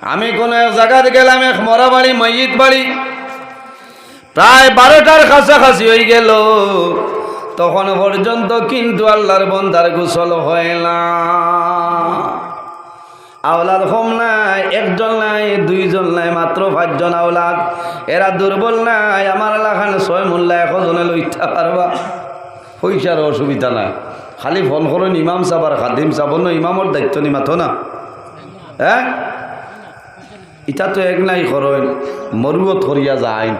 আমি কোন এক জায়গাতে গেলাম, এক মরা বাড়ি মসজিদ বাড়ি। প্রায় বারোটার কাছাকাছি হয়ে গেল। তখন পর্যন্ত কিন্তু আল্লাহর বন্দার গোসল হয় না। আওলাদ কম নাই, একজন নাই, দুইজন নাই, মাত্র পাঁচজন আওলাদ। এরা দুর্বল নাই, আমার এলাকান ছয় মূল্য একজনে লইতে পারবা। পয়সার অসুবিধা নাই। খালি ফোন করেন, ইমাম সাহেব আর খাদিম সাহেব অন্য ইমামর দায়িত্ব নিমাতো না। হ্যাঁ? ইটা তো এক নাই করেন মরুয়ত করিয়া যায়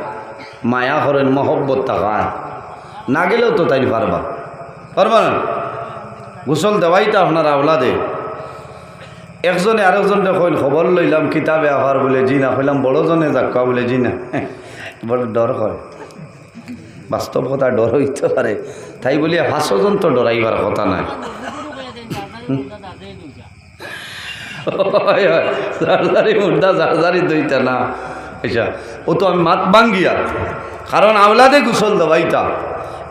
মায়া করেন মহব্বত তাকায় না গেলেও তো তাই পারবা। পারবা না? গোসল দেওয়াই তো আপনার আওলাদে। একজনে আরেকজনকে কইল খবর লইলাম কিতাবে আহার বলে জি না কইলাম বড়জনে যাক্কা বলে জি না বড় ডর হয়। বাস্তব কথা ডর হইতে পারে। তাই বলিয়া পাঁচজন তো ডরাইবার কথা নাই। না। আচ্ছা আমি মাত কারণ আওলাদে গুসল দেওয়াইতা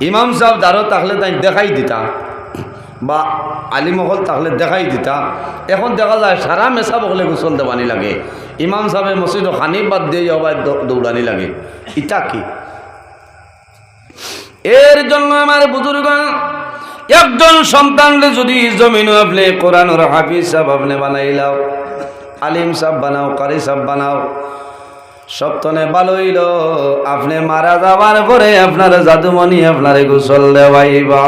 ইমাম সাহেব দারো তাহলে তাই দেখাই দিতা। বা আলিমহল তাহলে দেখাই দিতা। এখন দেখা যায় সারা মেসা বকলে গুসল দেওয়ানি লাগে। ইমাম সাহেব মসজিদ খানি বাদ দিয়ে দৌ- দৌড়ানি লাগে। ইটা কি? এর জন্য আমার বুজুর্গ একজন সন্তানরে যদি জমিন আপনি কোরআনর হাফিজ সাহেব আপনি বানাইলাও আলিম সাহেব বানাও, কারি সাহেব বানাও, সপ্তনে বালইল আপনি মারা যাবার পরে আপনার জাদুমণি আপনারে গোসল দেওয়াইবা।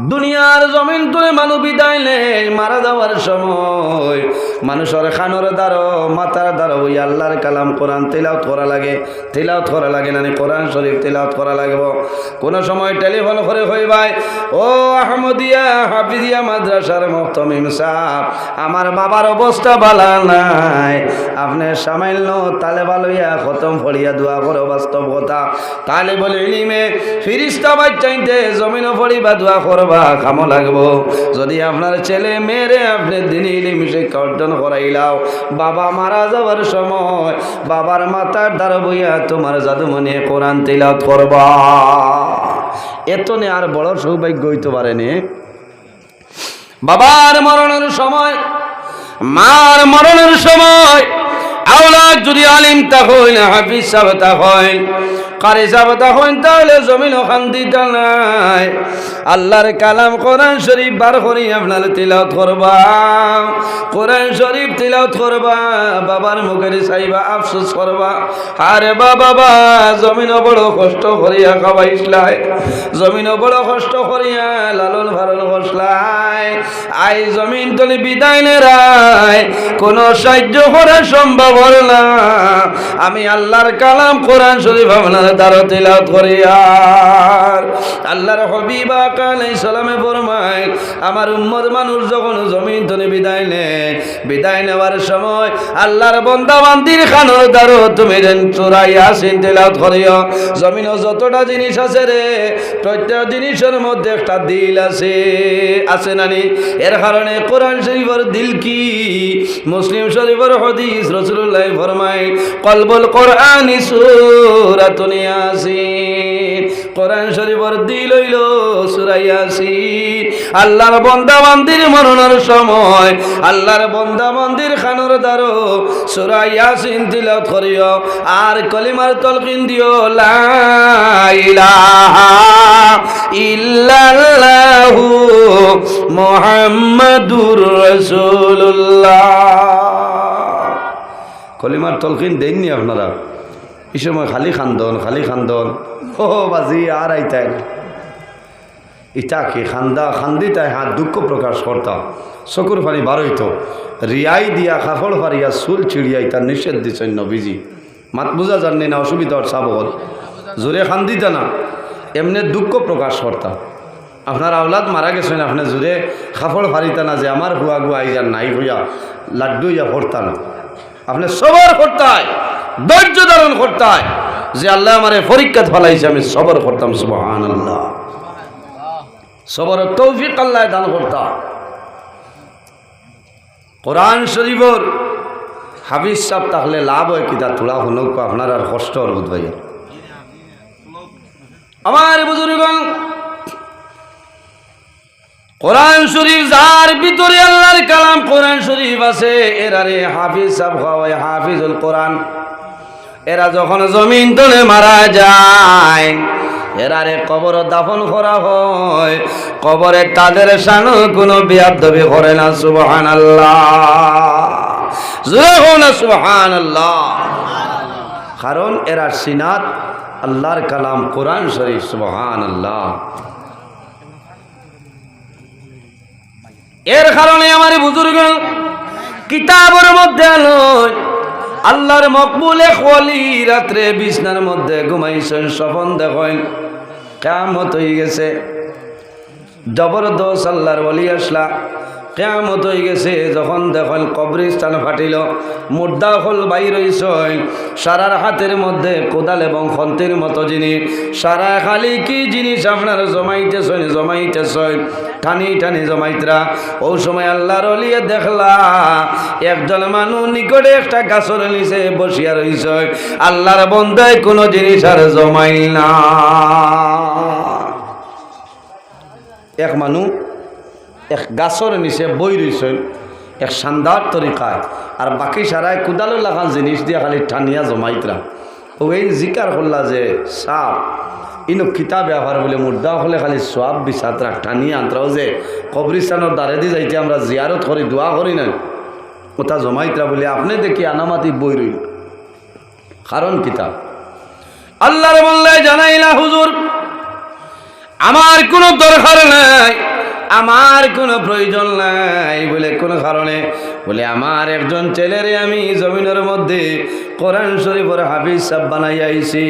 দুনিয়ার জমিন তুলে মানুষ বিদায় নেই মারা যাওয়ার সময়। মানুষের খানোর দ্বারো মাথার দ্বারো, ওই আল্লাহর কালাম কোরআন তেলাওত করা লাগে। তেলাওত করা লাগে না, কোরআন শরীফ তেলাওত করা লাগব। কোনো সময় টেলিফোন করে হইবাই ও আহমদিয়া, হাফিজিয়া মাদ্রাসার মহতমিম সাহ আমার বাবার অবস্থা ভালো নাই। আপনি সামান্য তালে ভালোইয়া খতম ফড়িয়া দোয়া করো, বাস্তব কথা। তালে বলে, ইলিমে ফিরিস্তা বাচ্চাইতে জমিনও ফড়িবা দোয়া করবা কামো লাগবো। যদি আপনার ছেলে মেয়েরে আপনি দিন ইলিম শিক্ষা অর্জন করাইলাও, বাবা মারা যাওয়ার সময় বাবার মাথার দ্বারা বইয়া তোমার জাদুমণি কোরআন তিলাত করবা। এত নে আর বড় সৌভাগ্য হইতে পারেনি বাবার মরণের সময়, মার মরণের সময়, আওলাদ যদি আলিম তা হই না, হাফিজ সাহেব তা হয় কারি সাহেব তা হই তাহলে জমিন শান্তি নাই। আল্লাহর কালাম কোরআন শরীফ বার করি আপনার তিলাওত করবা। কোরআন শরীফ তিলাওত করবা, বাবার মুখের চাইবা আফসোস করবা। আরে বাবা জমিন বড় কষ্ট করিয়া খাওয়াইসলাই। জমিন বড় কষ্ট করিয়া লালন ভালন করসলাই। আই জমিন তলি বিদায় নেরাই কোন সাহায্য করা সম্ভব না। আমি আল্লাহর কালাম কোরআন শরীফ আপনার আমার উম্মত মানুষ যখন জমিন তলি বিদায় নেয়, বিদায় নেওয়ার সময় আল্লাহর বন্দা বান্দির খানোর দ্বারো তুমি যেন চোরাইয়া সিন তিলাওত করিও। জমিনও যতটা জিনিস আছে রে, প্রত্যেক জিনিসের মধ্যে একটা দিল আছে। আছে নানি এর কারণে কোরআন শরীফের দিল কি? মুসলিম শরীফের হদিস রসুল্লাহ ফরমাই কলবল কোরআন সুরাতুন ইয়াসিন। কোরআন শরীফের দিল হইল আল্লাহর বন্দা মন্দির মরণের সময়, আল্লাহর বন্দা মন্দির করিও। আর কলিমার তলকিন দিও কলিমার তলকিন দেননি আপনারা? এই সময় খালি খান্দন খালি খান্দন। ও বাজি, আর আইতাই না। ইটা কি খান্দা খান্দি তাই হাত দুঃখ প্রকাশ করতাম চকুর পানি বারইতো। রিয়াই দিয়া কাপড় ফারিয়া চুল চিড়িয়াই তার নিষেধ দিচ্ছেন নবীজি। মাত বুঝা জাননি না, অসুবিধা ওর সাবল জোরে খান্দিতা না। এমনি দুঃখ প্রকাশ করতাম আপনার আওলাদ মারা গেছেন, আপনি জোরে কাপড় ফারিতা না যে আমার হুয়া গুয়া আইজার নাই হইয়া লাড্ডু ইয়া করতা না। আপনি সবর করতাই ধৈর্য ধারণ করতাই যে আল্লাহ আমারে পরীক্ষা ফলাইছে, আমি সবর করতাম সুবহান আল্লাহ সবর তৌফিক আল্লাহ দান করতাম কোরআন শরীফর সাহ তাহলে লাভ হয় কিতা তোলা শুনক আপনার আর কষ্ট বোধ ভাইয়া আমার বুজুর্গণ, কোরআন শরীফ যার ভিতরে আল্লাহর কালাম কোরআন শরীফ আছে এরারে হাফিজ সাহ হয় হাফিজুল কোরআন। এরা যখন জমিন তলে মারা যায় এরারে কবর দাফন করা হয়। কবরে তাদের সানো কোনো বিয়াদবি করে না সুবহান আল্লাহ সুবহান আল্লাহ কারণ এরা সিনাত, আল্লাহর কালাম, কোরআন শরীফ সুবহান আল্লাহ এর কারণে আমার বুজুর্গ কিতাবের মধ্যে আলোয় আল্লাহর মকবুলে খলি রাত্রে বিছনার মধ্যে ঘুমাইছেন, স্বপন দেখেন কেমত হয়ে গেছে। জবরদস্ত আল্লাহর বলি আসলা। কেমত হয়ে গেছে, যখন দেখেন কবরস্থান ফাটিল মুর্দা হল বাইর সারার হাতের মধ্যে কোদাল এবং খন্তির মতো জিনিস সারা খালি কি জিনিস আপনার জমাইতেছেন জমাইতেছেন? টানি টানি জমাইতরা। ও সময় আল্লাহর অলিয়ে দেখলা, একজন মানুষ নিকটে একটা গাছর নিচে বসিয়া রইছে আল্লাহর বন্ধায় কোনো জিনিস আর জমাই না। এক মানুষ এক গাছর নিচে বই রইছে এক শানদার তরিকায় আর বাকি সারায় কুদালো লাগান জিনিস দিয়ে খালি টানিয়া জমাইতরা ও এই জিকার করলা যে সাপ ইনো কিতাব ব্যবহার বলে মুর্দা হলে খালি সব বিচাত্রা টানিয়ে আনত্রাও যে কবরিস্তানোর দ্বারে দিয়ে যাইতে আমরা জিয়ারত করি দোয়া করি না ওটা জমাইতরা বলে আপনি দেখি আনামাতি বই রইল কারণ কিতাব আল্লাহর বললে জানাইলা হুজুর আমার কোনো দরকার নাই। আমার কোনো প্রয়োজন নাই বলে, কোনো কারণে বলে, আমার একজন ছেলেরে আমি জমিনের মধ্যে কোরআন শরীফের হাফিজ সাহ বানাই আইছি।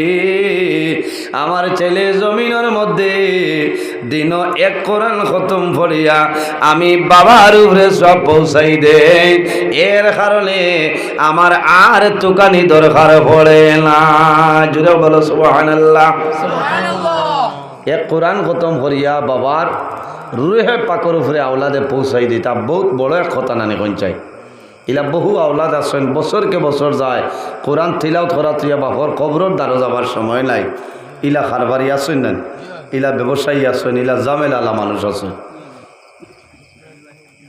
আমার ছেলে জমিনের মধ্যে দিন এক কোরআন খতম ফরিয়া আমি বাবার উপরে সব পৌঁছাই দে এর কারণে আমার আর তুকানি দরকার পড়ে না। জুড়ে বলো সুবহানাল্লাহ। এক কোরআন খতম করিয়া বাবার রুহে পাকর উপরে আওলাদে পৌঁছাই দিতা বহুত বড় এক কথা নানি কঞ্চাই ইলা বহু আওলাদ আছেন বছরকে বছর যায়, কোরআন তিলাও করা তুইয়া বাপর কবরর দ্বারো যাবার সময় নাই। ইলা খারবারি আসেন না ইলা ব্যবসায়ী আছেন, ইলা জামেল আলা মানুষ আছে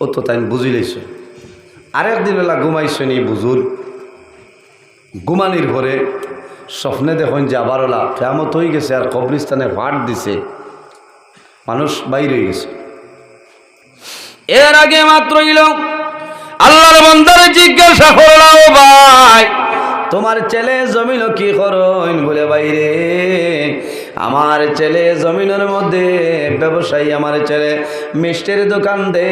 ও তো তাই বুঝি লাইছে আরেকদিন এলা ঘুমাইছেন এই বুজুর ঘুমানির ঘরে স্বপ্নে দেখুন যে আবার ওলা কেমত হয়ে গেছে আর কবরিস্তানে ভাট দিছে। মানুষ বাইর হয়ে গেছে। এর আগে মাত্র ইল আল্লাহর বন্দারে জিজ্ঞাসা করলাম ভাই, তোমার ছেলে জমিল কি করইন বলে বাইরে আমার ছেলে জমিনের মধ্যে ব্যবসায়ী, আমার ছেলে মিষ্টির দোকান দে।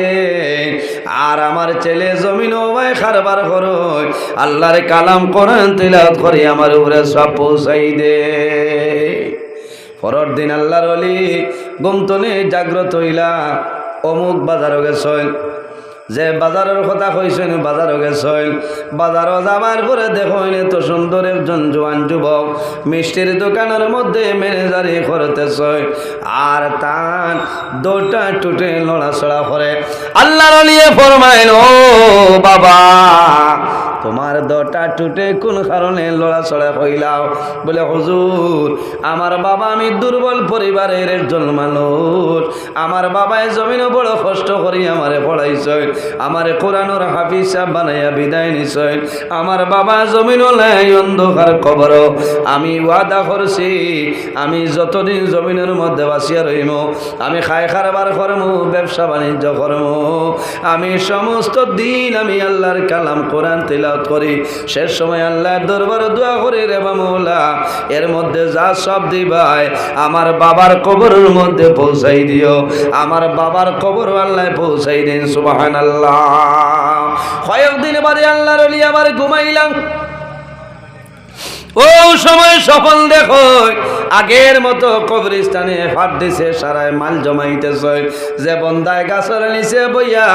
আর আমার ছেলে জমিন খারবার করই আল্লাহর কালাম করেন তিলাত করি আমার উপরে সব পৌঁছাই দে। পরের দিন আল্লাহর অলি গমতনে জাগ্রত হইলা, অমুক বাজারও গেছেন যে বাজারের কথা কইছেন, বাজারও গেছেন। বাজারও যাবার পরে দেখেন, এত সুন্দর একজন জোয়ান যুবক মিষ্টির দোকানের মধ্যে ম্যানেজারি করতেছ। আর তার দুটা টুটে লড়াচড়া করে। আল্লাহ ফরমাইল, ও বাবা তোমার দটা টুটে কোন কারণে লড়াচড়া কইলাও বলে, হুজুর, আমার বাবা আমি দুর্বল পরিবারের একজন মানুষ। আমার বাবায় জমিনও বড় কষ্ট করি আমারে পড়াইছে। আমারে কোরআনোর হাফিজ সাহেব বানাইয়া বিদায় নিছে। আমার বাবা জমিনও নাই, অন্ধকার কবর আমি ওয়াদা করছি, আমি যতদিন জমিনের মধ্যে বাসিয়া রইম আমি খাই খারবার করম, ব্যবসা বাণিজ্য করম। আমি সমস্ত দিন আমি আল্লাহর কালাম কোরআন তিলাওয়াত করি। শেষ সময় আল্লাহর দরবার দোয়া করি রে মৌলা। এর মধ্যে যা সব দিবাই, আমার বাবার কবরের মধ্যে পৌঁছাই দিও। আমার বাবার কবর আল্লাহ পৌঁছাই দিন সুবাহান আল্লাহ কয়েকদিন বাদে আল্লাহর আবার ঘুমাইলাম। ও সময় সফল দেখো আগের মতো কবরিস্তানে ফাট দিছে, সারায় মাল জমাইতেছে। যে বন্দায় গাছর নিচে বইয়া,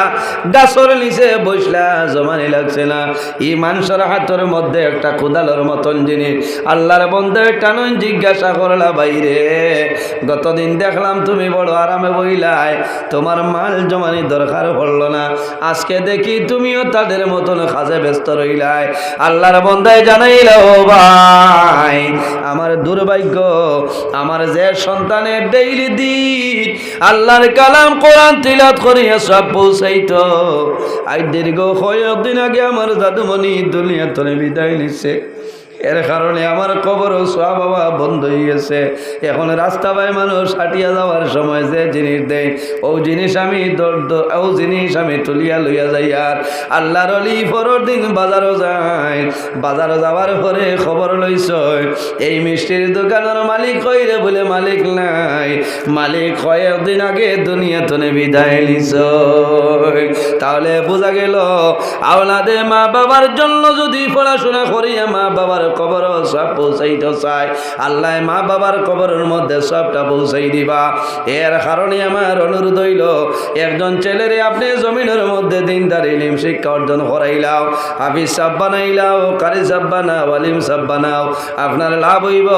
গাছর নিচে বসলা, জমানি লাগছে না। ই মানুষের হাতের মধ্যে একটা কোদালোর মতন জিনিস। আল্লাহর বন্ধে টানুন জিজ্ঞাসা করলা বাইরে গতদিন দেখলাম তুমি বড় আরামে বইলাই। তোমার মাল জমানি দরকার পড়ল না। আজকে দেখি তুমিও তাদের মতন কাজে ব্যস্ত রইলাই। আল্লাহর বন্ধায় জানাইল বা আমার দুর্ভাগ্য আমার যে সন্তানের ডেইলি দিন, আল্লাহর কালাম কোরআন তিলাত করিয়া সব পৌঁছাইত। আই দীর্ঘ দিন আগে আমার দাদুমণি দুনিয়া তলে বিদায় নিচ্ছে এর কারণে আমার কবর সোয়া বাবা বন্ধ হয়ে গেছে। এখন রাস্তা পায় মানুষ হাঁটিয়া যাওয়ার সময় যে জিনিস দেয়, ও জিনিস আমি দর- দ- ও জিনিস আমি তুলিয়া লইয়া যাই আর আল্লাহর অলি পরের দিন বাজারও যায়। বাজারও যাওয়ার পরে খবর লইছ, এই মিষ্টির দোকানের মালিক কইরে বলে মালিক নাই। মালিক কয়েকদিন আগে দুনিয়া তনে বিদায় নিছ। তাহলে বোঝা গেল, আওলাদে মা বাবার জন্য যদি পড়াশোনা করিয়া মা বাবার কবর সব পৌঁছাইতে চায়। আল্লাহ মা বাবার কবরের মধ্যে সবটা পৌঁছাই দিবা। এর কারণে আমার অনুরোধ হইল, একজন ছেলেরে আপনি জমিনের মধ্যে দিনদার ইলিম শিক্ষা অর্জন করাইলাও, হাফিজ সাহ বানাইলাও, কারি সাহ বানাও, আলিম সাহ বানাও, আপনার লাভ হইব।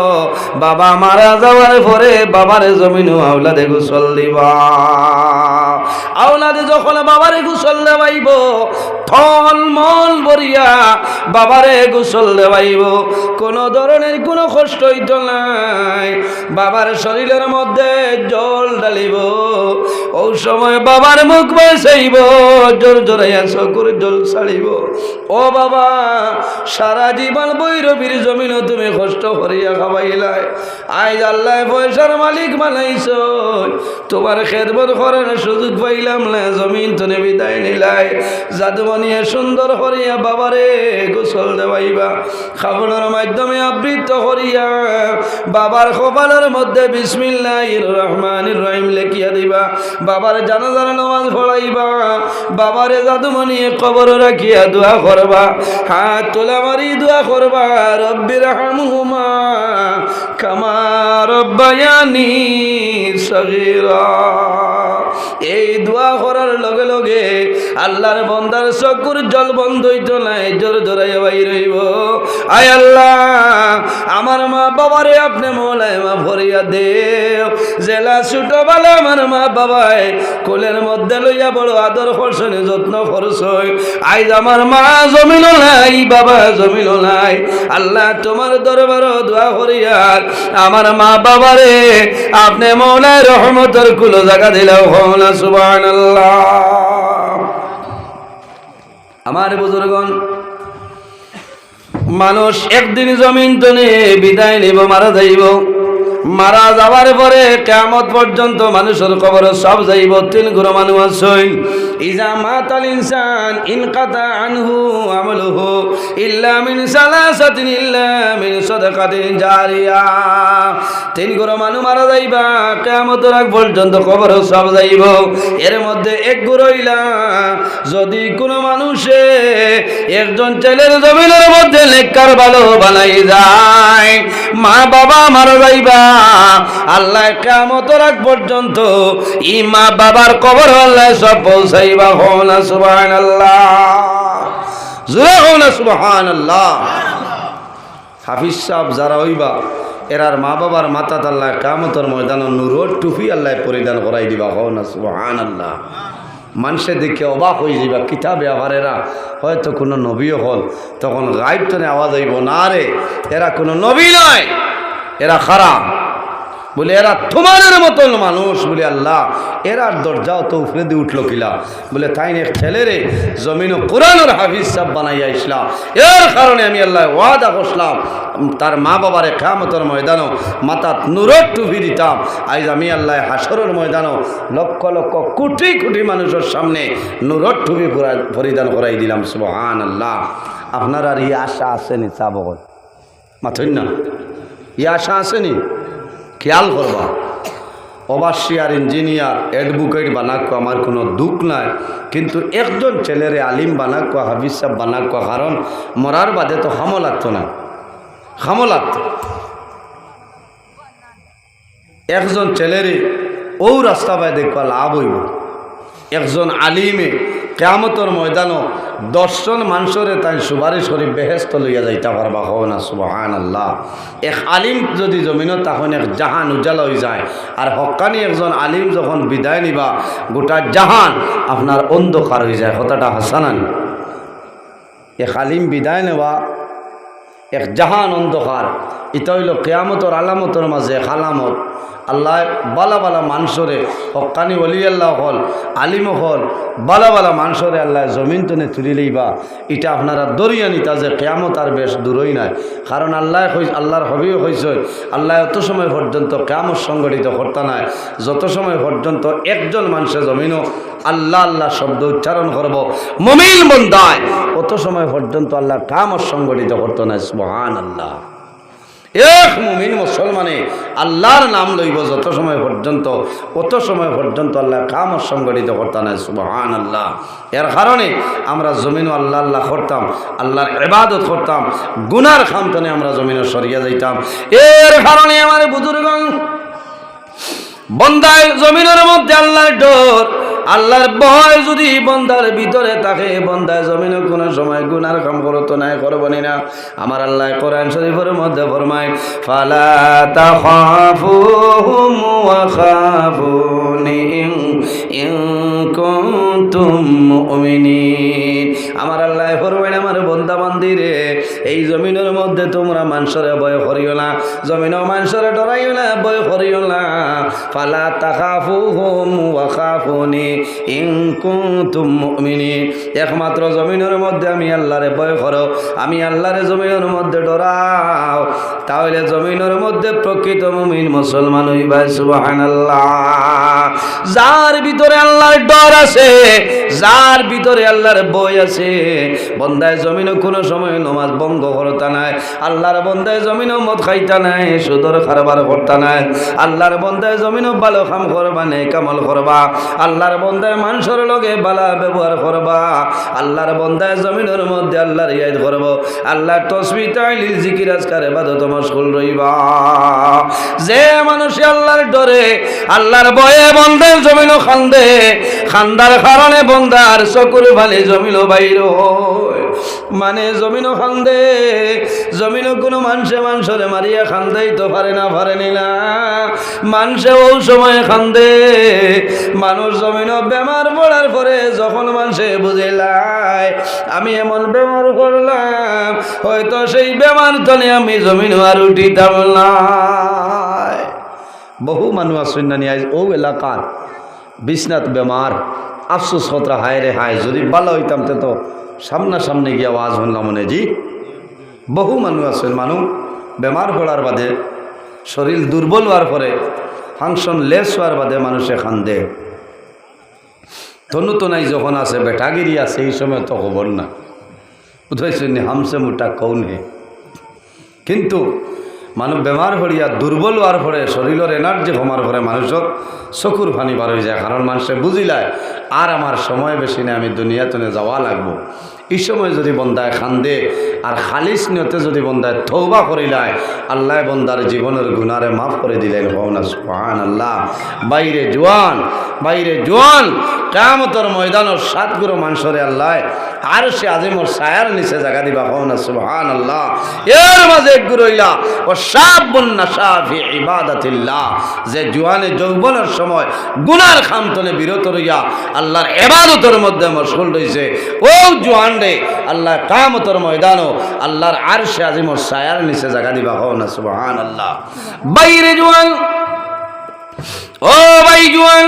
বাবা মারা যাওয়ার পরে বাবার জমিনও আওলাদে গোসল দিবা। আওলাদে যখন বাবারে গোসল দেওয়াইব থল মল বরিয়া বাবারে গোসল দেওয়াইব। কোন ধরনের কোনো কষ্ট হইত নাই। বাবার শরীরের মধ্যে জল ঢালিব। ও সময় বাবার মুখ বাসাইব, জোর জোরাইয়া চকুর জল ছাড়িব। ও বাবা, সারা জীবন বৈরবীর জমিনও তুমি কষ্ট করিয়া খাবাইলাই আজ আল্লাহ পয়সার মালিক বানাইছ। তোমার খেদবর করার সুযোগ পাইলাম না, জমিন তুমি বিদায় নিলাই। জাদুমনিয়ে সুন্দর করিয়া বাবারে গোসল দেওয়াইবা। খাবনের মাধ্যমে আবৃত করিয়া বাবার কপালের মধ্যে বিসমিল্লাহ রহমান রহিম লেখিয়া দিবা। বাবার জানাজার নামাজ পড়াইবা। বাবারে জাদুমনিয়ে কবর রাখিয়া দোয়া করবা। হাত তোলা মারি দোয়া করবা, রব্বির হামহুমা কামা রব্বায়ানি সগীরা। এই দোয়া করার লগে লগে আল্লাহর বন্দার চকুর জল বন্ধ হইত নাই জোর জোরাই বাই রইব। আয় আল্লাহ, আমার মা বাবারে আপনি মোলায় মা ভরিয়া দেও। জেলা ছোট বেলা আমার মা বাবায় কোলের মধ্যে লইয়া বড় আদর করছনে, যত্ন করছই আইজ আমার মা জমিল নাই, বাবা জমিল নাই। আল্লাহ তোমার দরবার দোয়া করিয়ার আমার মা বাবারে আপনি মৌলায় রহমতের কুলো জায়গা দিলেও হলা সুবান আমার বুজুর্গন মানুষ একদিন জমিন তনে বিদায় নিব মারা যাইব। মারা যাওয়ার পরে কেমত পর্যন্ত মানুষের কবর সব যাইব তিন গুরু মানুষ ইজা মাতাল ইনসান ইনকাতা আনহু আমলুহু। ইল্লা মিন সালাসাতিন, ইল্লা মিন সাদাকাতিন জারিয়া। তিন গুরু মানুষ মারা যাইবা কেমতের আগ পর্যন্ত কবর সব যাইব। এর মধ্যে এক গুরু ইলা যদি কোনো মানুষে একজন ছেলের জমিনের মধ্যে লেখার ভালো বানাই যায়, মা বাবা মারা যাইবা, আল্লাহ কামতর আগ পর্যন্ত ই মা বাবার কবর আল্লাহ সব পৌঁছাইবা হোনা সুবাহ আল্লাহ হাফিজ সাহ যারা হইবা, এরার মা বাবার মাতা আল্লাহ কামতর ময়দান নুরোর টুফি আল্লাহ পরিধান করাই দিবা হোনা সুবাহান আল্লাহ মানুষের দেখে অবাক হয়ে যাইবা, কিতাবে আবার এরা হয়তো কোনো নবীও হল তখন গাইব তনে আওয়াজ হইব, না রে, এরা কোনো নবী নয়, এরা খারাপ। বলে, এরা তোমাদের মতন মানুষ। বলে, আল্লাহ এরার দরজাও তো উফরে দিয়ে উঠল কিলা? বলে, তাই এক ছেলেরে জমিন কোরআনের হাফিজ সাহ বানাইয়া ইসলাম এর কারণে আমি আল্লাহ ওয়াদা করলাম তার মা বাবারে কামতর ময়দানও মাতাত নুরত টুপি দিতাম। আজ আমি আল্লাহ হাসরের ময়দানও লক্ষ লক্ষ কোটি কোটি মানুষের সামনে নুরত টুপি পরা- পরিধান করাই দিলাম সুবহান আল্লাহ আপনার আর ই আশা আসেনি চাবগত মাথুন না। ই আশা আসেনি খেয়াল করবা। অবাসিয়ার ইঞ্জিনিয়ার অ্যাডভোকেট বানাকো আমার কোনো দুঃখ নাই। কিন্তু একজন ছেলেরে আলিম বানাকো হাফিজ সাহেব বানাকো কারণ মরার বাদে তো হামো লাগতো না হামো একজন ছেলেরে ও রাস্তা পায় দেখবা লাভ হইব। একজন আলিমে কেয়ামতর ময়দানও দর্শন মানুষরে তাই সুপারিশ করে বেহেস্ত লইয়া যাইতে পারবা হও না সুবাহান আল্লাহ এক আলিম যদি জমিনত, তখন এক জাহান উজালা হয়ে যায়। আর হকানি একজন আলিম যখন বিদায় নিবা, গোটা জাহান আপনার অন্ধকার হয়ে যায়। কথাটা হাসানানি। এক আলিম বিদায় নেওয়া, এক জাহান অন্ধকার। এটা হইল কেয়ামতর আলামতর মাঝে খালামত আল্লাহ বালা বালা মানুষরে, হকানি অলি আল্লাহ হল, আলিম হল, বালা বালা মানুষরে আল্লাহ জমিন তনে তুলি লইবা। এটা আপনারা দরিয়া নিতা যে কেয়ামত আর বেশ দূরই নাই। কারণ আল্লাহ আল্লাহর হবিও হয়েছে আল্লাহ অত সময় পর্যন্ত কেয়ামত সংগঠিত করতে নাই। যত সময় পর্যন্ত একজন মানুষের জমিনও আল্লাহ আল্লাহ শব্দ উচ্চারণ করব মমিল বন্দায় অত সময় পর্যন্ত আল্লাহ কামত সংগঠিত করতো না মহান আল্লাহ এক মুমিন মুসলমানে আল্লাহর নাম লইব যত সময় পর্যন্ত, অত সময় পর্যন্ত আল্লাহ কাম সংগঠিত করতাম সুবহান আল্লাহ এর কারণে আমরা জমিনও আল্লাহ আল্লাহ করতাম, আল্লাহর ইবাদত করতাম, গুনার খামতনে আমরা জমিনে সরিয়ে যাইতাম। এর কারণে আমার বুজুর্গ বন্দায় জমিনের মধ্যে আল্লাহর ডর আল্লাহর ভয় যদি বন্দার ভিতরে থাকে, বন্দায় জমিনে কোনো সময় গুনার কাম করতো নাই, করব নি না। আমার আল্লাহ কোরআন শরীফের মধ্যে ফরমায়, ফালা তাখাফুহুম ওয়া খাফুনি ইন কুনতুম মুমিনিন। আমার আল্লাহ ফরমায় আমার বন্দা বান্দিরে এই জমিনের মধ্যে তোমরা মানুষের ভয় করিও না, জমিনও মানুষের ডরাইও না, ভয় করিও না। ফালা তাখাফুহুম ওয়া খাফুনি ইন কুনতুম মুমিনিন। একমাত্র জমিনের মধ্যে আমি আল্লাহরে ভয় করো, আমি আল্লাহরে জমিনের মধ্যে ডরাও। তাহলে জমিনের মধ্যে প্রকৃত মুমিন মুসলমান হইবা সুবহানাল্লাহ। যার ভিতরে আল্লাহর ডর আছে, যার ভিতরে আল্লাহর বই আছে। বন্দায় জমিনও কোনো সময় নমাজ ভঙ্গ করতা নাই, আল্লাহর বন্দায় জমিনও মদ খাইতা নাই, সুদর কারবার করতা নাই। আল্লাহর বন্দায় জমিনও ভালো কাম করবা নেই কামল করবা। আল্লাহর বন্দায় মানুষের লগে বালা ব্যবহার করবা। আল্লাহর বন্দায় জমিনের মধ্যে আল্লাহর ইয়াদ করব। আল্লাহর তসবি তাইলিল জিকির, আজকার এবাদত মশগুল রইবা। যে মানুষ আল্লাহর ডরে, আল্লাহর বয়ে বন্দায় জমিনও খান্দে খান্দার কারণে বন্দার চকুর ভালে জমিনও বাইর মানে জমিনও খান্দে জমিনও কোনো মানুষে মানুষরে মারিয়া খান্দাই তো পারে না পারেনি না মানুষে ও সময় খান্দে মানুষ জমিনও বেমার পড়ার পরে যখন মানুষে বুঝিলাই আমি এমন বেমার করলাম হয়তো সেই বেমার তলে আমি জমিন আর উঠিতাম না বহু মানুষ আসেন না নিয়ে ও এলাকার বিশ্বনাথ বেমার, আফসোস হতরা, হায় রে হায়, যদি ভালো হইতাম তে তো সামনাসামনি গিয়ে আওয়াজ শুনলাম মনে জি। বহু মানুষ আছেন মানুষ বেমার পড়ার বাদে, শরীর দুর্বল হওয়ার পরে, ফাংশন লেস হওয়ার বাদে মানুষে খান্দে। তনু তো নাই যখন আছে, বেটাগিরি আছে, এই সময় তো খবর না। বুঝাইছেন হামসে মোটা কৌন। হে কিন্তু মানুষ বেমার হরিয়া দুর্বল হওয়ার পরে শরীরের এনার্জি কমার পরে মানুষের চকুর ফানি বার হয়ে যায়। কারণ মানুষে বুঝিলায়, আর আমার সময় বেশি নেই, আমি দুনিয়াতনে যাওয়া লাগবো। এই সময় যদি বন্দায় খান্দে, আর খালিস নিয়তে যদি বন্দায় থৌবা করিলায়, আল্লাহ বন্দার জীবনের গুনারে মাফ করে দিলেন। হওনা সুহান আল্লাহ বাইরে জোয়ান বাইরে জোয়ান কেমতর ময়দানের সাতগুলো মানুষরে আল্লাহ আর সে আজিমর সায়ার নিচে জায়গা দিবা হওনা সুহান আল্লাহ এর মাঝে এক গুরইলা ও সাব বন্যা সাফি ইবাদাতিল্লাহ, যে জুয়ানে যৌবনের সময় গুনার খামতনে বিরত রইয়া আল্লাহর এবাদতের মধ্যে মশগুল রয়েছে ও জুয়ান রে আল্লাহ কামতর ময়দানও আল্লাহর আর সে আজিমর সায়ার নিচে জায়গা দিবা হওনা সুহান আল্লাহ বাইরে জুয়ান ও ভাই জুয়ান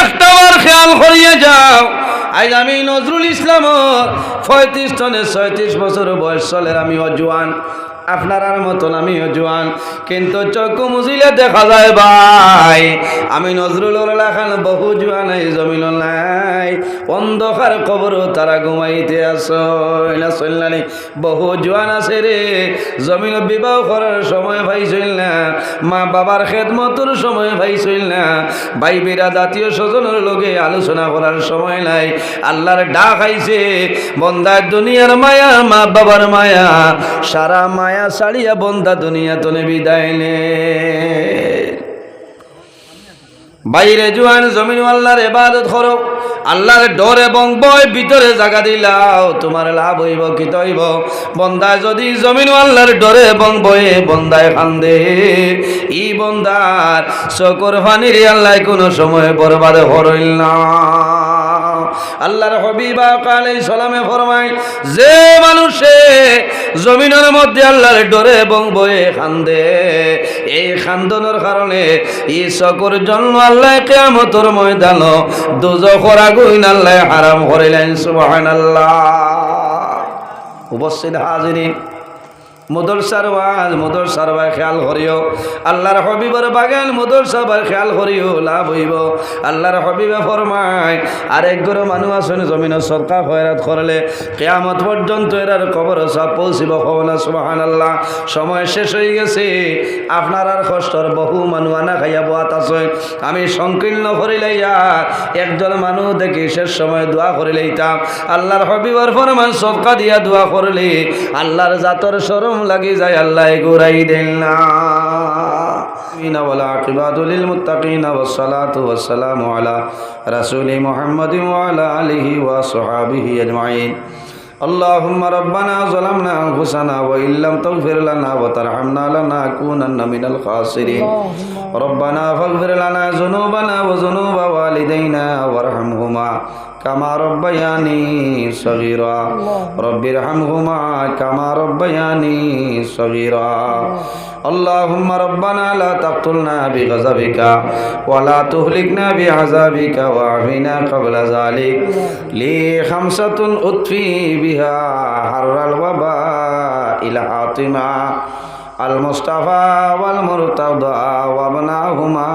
একটাবার খেয়াল করিয়ে যাও। আজ আমি নজরুল ইসলাম পঁয়ত্রিশ টনে ছয়ত্রিশ বছর বয়স চলের আমি অজুয়ান আপনার মতন আমিও জোয়ান। কিন্তু চক্ষু মুজিলে দেখা যায় ভাই, আমি নজরুল লেখান বহু জোয়ান এই জমিন নাই। অন্ধকার কবর তারা ঘুমাইতে আসো, না বহু জোয়ান আছে রে, জমিন বিবাহ করার সময় ভাই চল না মা বাবার খেদমতর সময় ভাই চল না ভাই বেরা জাতীয় স্বজনের লোকে আলোচনা করার সময় নাই। আল্লাহর ডাক আইছে, বন্দার দুনিয়ার মায়া, মা বাবার মায়া, সারা মায়া সারিয়া বন্দা দুনিয়া তনে বিদায় নে বাইরে জোয়ান জমিন আল্লাহর এবাদত করো, আল্লাহর ডর এবং বয় ভিতরে জাগা দিলাও, তোমার লাভ হইব, কি তৈব? বন্দায় যদি জমিন আল্লাহর ডরে এবং বয়ে বন্দায় খান্দে ই বন্দার চকর ফানির আল্লাহ কোনো সময় বরবাদ হরইল না। আল্লাহর হবিবা কালে সালামে ফরমাই যে মানুষে জমিনের মধ্যে আল্লাহর ডরে এবং বয়ে খান্দে, এই খান্দনের কারণে এই সকর জন্ম আল্লাহ কেমতর ময়দান দুজখর আগুন আল্লাহ হারাম করিলেন, সুবহানাল্লাহ। উপস্থিত হাজিরিন মদর সারওয়াজ মদর সারবাই খেয়াল করিও। আল্লাহর হবিবর বাগান মদর সারবার খেয়াল করিও, লাভ হইব। আল্লাহর হবিবে ফরমায়, আরেক গরো মানুষ আসেন জমিন সরকার হয়রাত করলে কেয়ামত পর্যন্ত এরার কবর সব পৌঁছিব হওনা সুবাহান আল্লাহ সময় শেষ হয়ে গেছে। আপনার আর কষ্টর বহু মানুষ আনা খাইয়া বোয়াত আছে। আমি সংকীর্ণ করিলাইয়া একজন মানুষ দেখি শেষ সময় দোয়া করিলাইতাম। আল্লাহর হবিবর ফরমান সবকা দিয়া দোয়া করলে আল্লাহর জাতর সরম লাগি যায় আল্লাহ গুরাই দেন না والعاقبات للمتقين والصلاة والسلام على رسول محمد وعلى آله وصحابه أجمعين اللهم ربنا ظلمنا أنفسنا وإن لم تغفر لنا وترحمنا لنكونن من الخاسرين ربنا فاغفر لنا ذنوبنا وذنوب والدينا وارحمهما كما ربياني صغيرا رب ارحمهما كما ربياني صغيرا اللهم ربنا لا تقتلنا بغضبك ولا تهلكنا بعذابك وعافنا قبل ذلك لي خمسة أطفي بها حر الوباء الحاطمة المصطفى والمرتضى وابناهما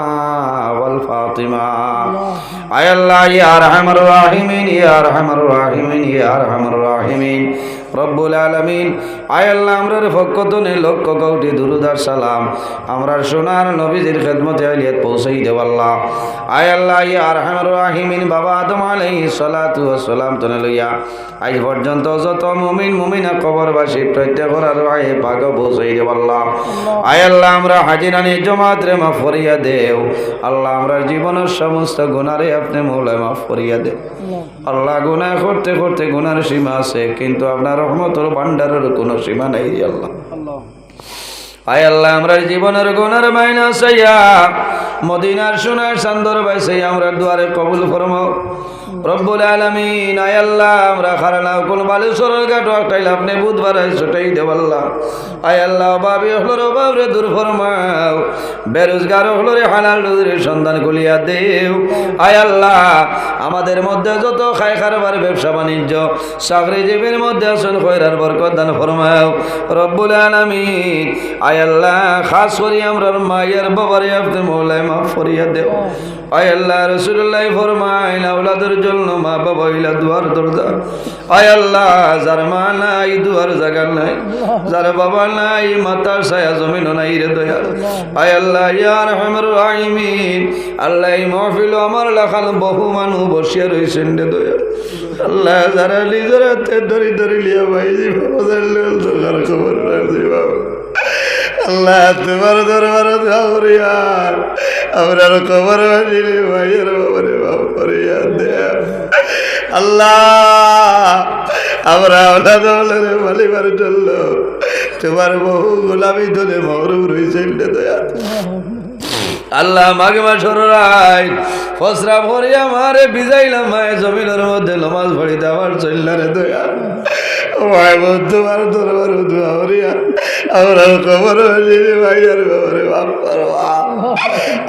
والفاطمة أي الله يا أرحم الراحمين يا أرحم الراحمين يا أرحم الراحمين রব্বুল আলমিন। আয় আল্লাহ, আমরার ফকতনে লক্ষ কৌটি দুরুদার সালাম। আমরার সোনার নবীজির খেদমতে আলিয়াত পৌঁছাই দেওয়াল্লাহ আয় আল্লাহ, ইয়া আরহামুর রাহিমিন, বাবা আদম আলাইহি সালাতু সালাম তনে লইয়া। আজ পর্যন্ত যত মুমিন, মুমিনা কবরবাসী প্রত্যেকর আর আয় পাক পৌঁছাই দেওয়াল্লাহ আয় আল্লাহ, আমরা হাজিরানি জমাত রে মাফ করিয়া দেও। আল্লাহ আমরার জীবনের সমস্ত গুণারে আপনি মৌলায় মাফ করিয়া দেও। আল্লাহ, গুনাহ করতে করতে গুনার সীমা আছে, কিন্তু আপনার রহমতর ভান্ডারের কোনো সীমা নেই আল্লাহ। আয় আল্লাহ, আমরা জীবনের গুনার মাইনা সাইয়া মদিনার সোনার সান্দর বাইসে আমরা দুয়ারে কবুল ফরমাও রব্বুল আলামিন আয় আল্লাহ, আমরা খারানা কোন বালেশ্বরের ঘাট একটাইলে আপনি বুধবার ছটাই দেবাল্লাহ আয় আল্লাহ। অভাবী হলোর অভাব রে দূর ফরমাও। বেরোজগার হলোরে হালাল রুজির সন্ধান কলিয়া দেও। আয় আল্লাহ, আমাদের মধ্যে যত খাই খারবার, ব্যবসা বাণিজ্য, চাকরিজীবীর মধ্যে আসুন খৈরার বরকত দান ফরমাও। রব্বুল আলামিন আয় আল্লাহ, খাস করি আমরা মায়ের বাবারে, আপনি মৌলায় মাফ করিয়া দেও। আয় আল্লাহ রসুল্লাহ ফরমাইন আওলাদের জন্য মা বাবা ইলা দুয়ার দরজা। আয় আল্লাহ, যার মা নাই, দুয়ার জায়গা নাই, যার বাবা নাই, মাতার ছায়া জমিন নাই রে দয়াল। আয় আল্লাহ ইয়ার রহমার রাহিমিন, আল্লাহ এই মহফিল আমার লেখান বহু মানুষ বসিয়া রয়েছেন রে দয়াল। আল্লাহ যারা নিজের হাতে ধরি ধরি লিয়া ভাইজি, বাবা খবর রাখছি, বাবা। আল্লাহ, তোমার দরবার ধরিয়ার আমরার কবর বাজিলে ভাইয়ের বাবারে বাবারে আল্লাহ, আমরা ওলা দলের মালিবার জন্য তোমার বহু গোলামি দলে মহরুম রয়েছে দয়া আল্লাহ মাঘে মা সরাই ফসরা ভরে আমারে বিজাইলাম মায়ে জমিনের মধ্যে, নমাজ ভরি দেওয়ার চললারে দয়া। দরবার ভাই, আর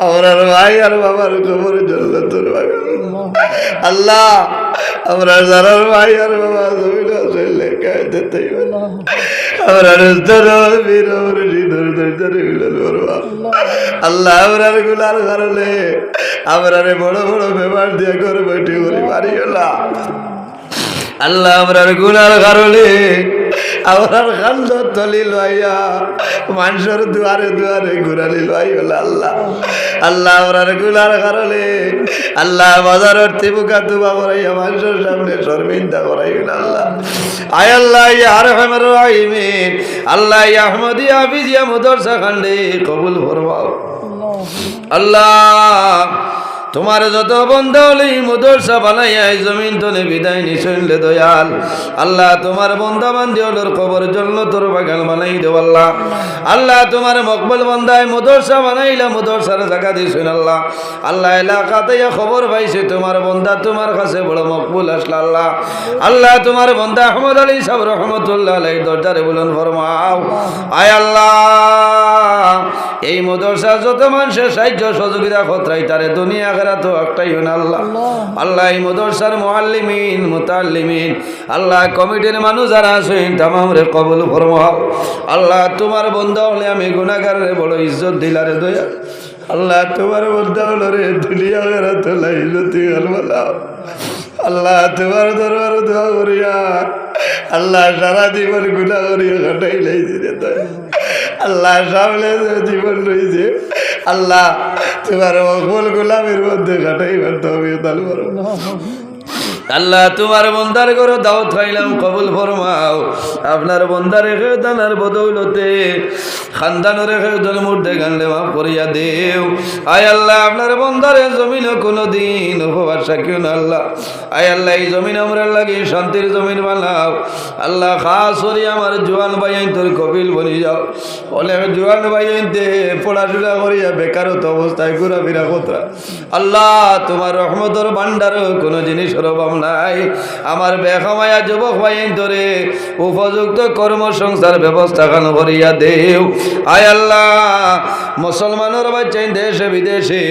আমরা ভাই আর বাবার খবর আল্লাহ আমরা যারা ভাই আর বাবা জমিন চললে কায়দে তাই আমরা রোজদার বীর ধর ধর আল্লাহ আমরারগুলার কারণে, আমরা বড় বড় ব্যবহার দিয়ে করে বৈঠি মারি না আল্লাহ আমরার গুনার কারণে আমরার খান্দ তলি লইয়া, মানুষের দুয়ারে দুয়ারে ঘুরালি লই হল আল্লাহ। আল্লাহ আমরার গুনার কারণে, আল্লাহ বাজারের তিবুকা তুবা করাইয়া মানুষের সামনে শর্মিন্দা করাই হল আল্লাহ। আয় আল্লাহ ইয়ার হেমর রাহিমিন। আল্লাহ আহমদি আবিজিয়া মুদরসা খান্ডে, কবুল ফরমাও। আল্লাহ তোমার যত বন্ধ হলেই মদরসা বানাইয়া জমিন তনে বিদায় নিশইলে দয়াল। আল্লাহ তোমার বন্ধা বান্ধি হলোর কবর জন্য তোর বাগান বানাই দেব আল্লাহ। আল্লাহ তোমার মকবল বন্ধায় মদরসা বানাইলা মদরসার জায়গা দিয়েছেন আল্লাহ। আল্লাহ এলাকাতে খবর পাইছে, তোমার বন্ধা তোমার কাছে বড় মকবুল আসলা আল্লাহ। আল্লাহ তোমার বন্ধা আহমদ আলী সাহেব রহমতুল্লাহ আলাই দরজারে বলুন ফরমাও। আয় আল্লাহ, এই মদরসা যত মানুষের সাহায্য সহযোগিতা খতরাই তারে দুনিয়া খেরা তো একটাই হন আল্লাহ। আল্লাহ। এই মদরসার মোয়াল্লিমিন মুতাল্লিমিন আল্লাহ কমিটির মানুষ যারা আছেন তামাম রে কবুল ফরমাও। আল্লাহ তোমার বন্ধ হলে আমি গুণাগারের বড় ইজ্জত দিলারে দয়া। আল্লাহ তোমার বন্ধ হলো রে দুনিয়া খেরা তো লাইজতি বলাও আল্লাহ তোমার দরবার দোয়া করিয়া আল্লাহ সারা জীবন গুণা করিয়া ঘটাই লাইছি রে দয়া। আল্লাহ সামনে জীবন রয়েছে আল্লাহ তোমার অকল গোলামের মধ্যে কাটাইবার তো আমি তাহলে আল্লাহ, তোমার বন্দার করো দাও খাইলাম কবুল ফরমাও। আপনার বন্দার দানার বদৌলতে খানদানো রেখে জলমুর দেখানলে মা করিয়া দেও। আয় আল্লাহ, আপনার বন্দারে জমিন কোনো দিন উপবাস রাখিও না আল্লাহ। আয় আল্লাহ, এই জমিন আমরা লাগি শান্তির জমিন বানাও। আল্লাহ, খাস করি আমার জোয়ান ভাইয়াই তোর কপিল বনি যাও। অনেক জোয়ান ভাইয়াইতে পড়াশোনা করিয়া বেকারত অবস্থায় ঘোরাফেরা কোথা আল্লাহ, তোমার রহমতর ভান্ডার কোনো জিনিসের অভাব নাই। আমার বেখামায়া যুবক ভাইন ধরে উপযুক্ত কর্মসংস্থার ব্যবস্থা খান করিয়া দেও? আয় আল্লাহ, মুসলমানের বাচ্চাই দেশে, বিদেশে,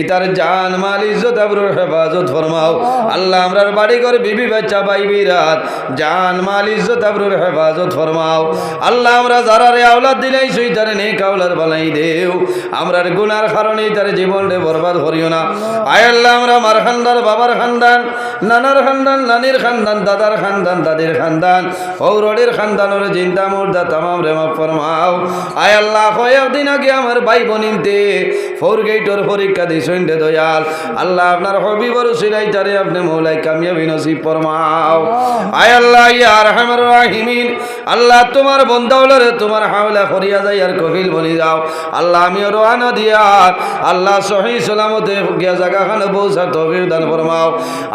ইতার জান, মাল, ইজ্জত, আবরুর হেফাজত ফরমাও। আল্লাহ আমরার বাড়ি ঘর বিবি, বাচ্চা, ভাই বিরাত জান, মাল, ইজ্জত, আবরুর হেফাজত ফরমাও। আল্লাহ আমরা যারা রে আওলাদ দিলাই সুই তারে নেই কাউলার বানাই দেও। আমরার গুনার কারণে তার জীবনটা বরবাদ করিও না। আয় আল্লাহ, আমরা মার খানদান বাবার খানদান নানার খানদান নানির খানদান দাদার খানদান দাদির খানদান হৌরডের খানদানের চিন্তা মুর্দা তামাম রেমা ফরমাও। আয় আল্লাহ কয়েকদিন আগে আমার ভাই বোনিনতে ফোর গেটর পরীক্ষা দে দয়াল। আল্লাহ আপনার হবিবর সিলাই তারে আপনি মৌলাই কামিয়াবি নসিব ফরমাও। আয় আল্লাহ ইয়ার হামর রাহিমিন। আল্লাহ তোমার বন্দাউলরে তোমার হাওলা করিয়া যাই আর কফিল বনি যাও। আল্লাহ আমিও রোহানা দিয়া। আল্লাহ সহি সালামতে গিয়া জায়গা খানে বৌসা তফির দান ফরমাও।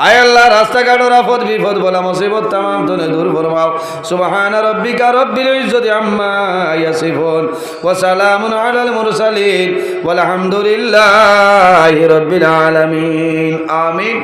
আয় আল্লাহ রাস্তাঘাটের আফত বিপদ বলা মুসিবত তামাম তনে দূর ফরমাও। সুবহান রব্বিকা রব্বিল ইজ্জতি আম্মা ইয়াসিফুন। ওয়া সালামুন আলাল মুরসালিন। ওয়াল হামদুলিল্লাহি রব্বিল আলামিন। আমিন।